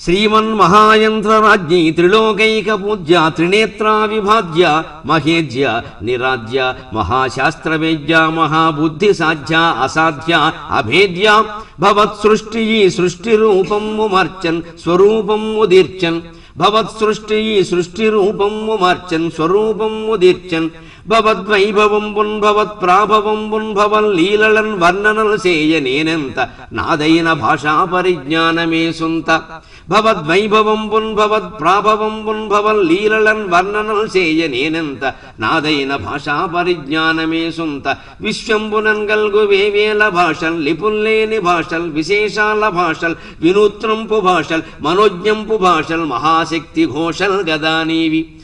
శ్రీమన్మహాయంత్రరాజ్ఞీ త్రిలోకైక పూజ్య త్రినేత్రా విభాజ్య మహేజ్య నిరాజ్య మహాశాస్త్రవేద్య మహాబుద్ధి సాధ్య అసాధ్య అభేద్య. భవత్సృష్టి సృష్టి రూపము మార్చన్ స్వరూపము దీర్చన్ భవత్సృష్టి సృష్టి రూపము మార్చన్ స్వరూపము దీర్చన్ భవద్వైభవంబున్ భవత్ ప్రాభవం భవన్ లీలలన్ వర్ణనలు చేయ నేనెంత నాదైన భాషా పరిజ్ఞానమే సుంత భవద్వైభవంబున్ భవత్ ప్రాభవం భవన్ లీలలన్ వర్ణనలు చేయ నేనెంత నాదైన భాషా పరిజ్ఞానమే సుంత విశ్వంబునన్ గల్గు వేవేల భాషల్ లిపుల్లేని భాషల్ విశేషాల భాషల్ వినూత్నంపు భాషల్ మనోజ్ఞంపు భాషల్ మహాశక్తి ఘోషల్ గదానీవి విశ్వంబునన్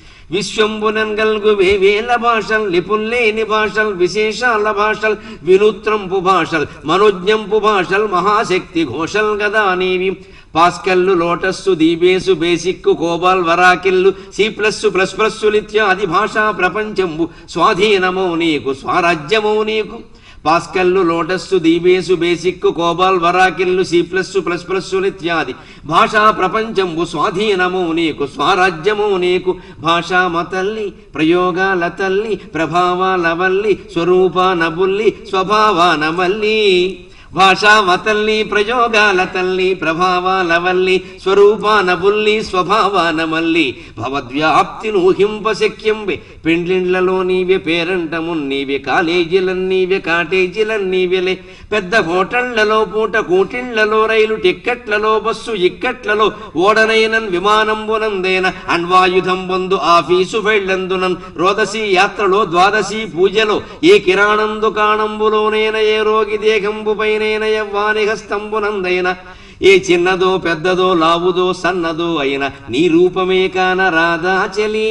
గల్గు వేవేల భాషల్ లిపుల్లేని భాషల్ విశేషాల భాషల్ వినూత్రంపు భాషల్ మనోజ్ఞంపు భాషల్ మహాశక్తి ఘోషల్ గదా నీవి. పాస్కల్లు లోటస్సు దీపేసు బేసిక్కు కోబాల్ వరాకిల్లు సి ప్లస్సు ప్లస్ ప్లస్సులిత్యాది భాషా ప్రపంచంబు. స్వాధీనమౌ నీకు స్వరాజ్యమౌ నీకు. పాస్కల్లు లోటస్సు దీబేసు బేసిక్కు కోబాల్ వరాకిల్లు సి ప్లస్సు ప్లస్ ప్లస్ ఇత్యాది భాషా ప్రపంచము స్వాధీనము నీకు స్వరాజ్యము నీకు. భాషా మతల్లి ప్రయోగాల తల్లి ప్రభావాల వల్లి స్వరూప నబుల్లి స్వభావ నమల్లి భాషామ తల్లి ప్రయోగాల తల్లి ప్రభావాల వల్లి స్వరూపాన బుల్లి స్వభావాన మల్లి భవద్వ్యాప్తి నూహింపశక్యంబే పెండ్లిండ్లలో నీవే పేరంటము నీవే కాలేజీలన్నీవే కాటేజీలన్నీవెలే పెద్ద హోటళ్ళలో పూట కూటిళ్ళలో రైలు టిక్కెట్లలో బస్సు ఇక్కట్లలో ఓడనైనన్ విమానంబునందేన అణ్వాయుధం పొందు ఆఫీసు వెళ్ళందునన్ రోదసి యాత్రలో ద్వాదశి పూజలో ఏ కిరాణం దుకాణంబులోనైన ఏ రోగి దేహంబు పైన పైనైన యవ్వాని హస్తంబునందైన ఏ చిన్నదో పెద్దదో లావుదో సన్నదో అయిన నీ రూపమే కాన రాధా చలీ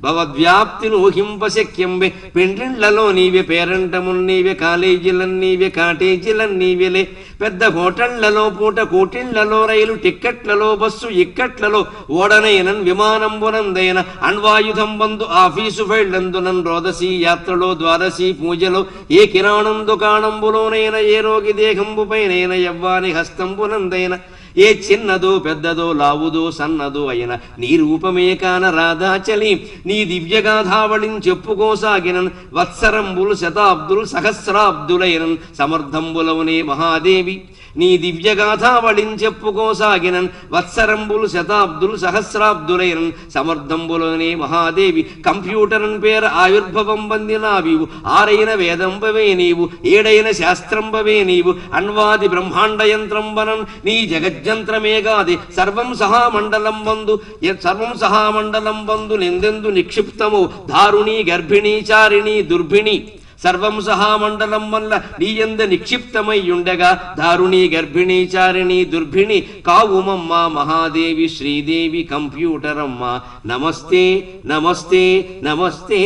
భవద్వ్యాప్తిని ఊహింప శక్యంబే పెండ్లిళ్ళలో నీవే పేరంటమున్ నీవే కాలేజీలన్నీవే కాటేజీలన్నీవెలే పెద్ద హోటళ్ళలో పూట కోటిళ్ళలో రైలు టిక్కెట్లలో బస్సు ఇక్కట్లలో ఓడనైనన్ విమానంబునందైన అణ్వాయుధం బందు ఆఫీసు ఫైళ్ళందునన్ రోదసి యాత్రలో ద్వాదశి పూజలో ఏ కిరాణం దుకాణంబులోనైన ఏ రోగి దేహంబు పైనైన యవ్వాని హస్తంబునందైన. ఏ చిన్నదో పెద్దదో లావుదో సన్నదో అయిన నీ రూపమే కాన రాధాచలి నీ దివ్యగాథావళిని చెప్పుకోసాగినన్ వత్సరంబులు శతాబ్దులు సహస్రాబ్దులైనన్ సమర్థంబులవునే మహాదేవి. నీ దివ్యగాథావళిని చెప్పుకోసాగినన్ వత్సరంబులు శతాబ్దులు సహస్రాబ్దులైనన్ సమర్థంబులనే మహాదేవి కంప్యూటరన్ పేర ఆవిర్భవం పొందినావివు. ఆరైన వేదంబవే నీవు ఏడైన శాస్త్రంబవే నీవు అణ్వాది బ్రహ్మాండ యంత్రంబనం నీ జగజ్జంత్రమేగాది. సర్వం సహా మండలం బందు సర్వం సహా మండలం వందు నిందెందు నిక్షిప్తము. దారుణి గర్భిణీ చారిణి దుర్భిణి సర్వం సహా మండలం వల్ల నీయంద నిక్షిప్తమై ఉండగా దారుణి గర్భిణీ చారిణి దుర్భిణి కావుమమ్మ మహాదేవి శ్రీదేవి కంప్యూటరమ్మ. నమస్తే నమస్తే నమస్తే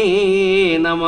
నమ.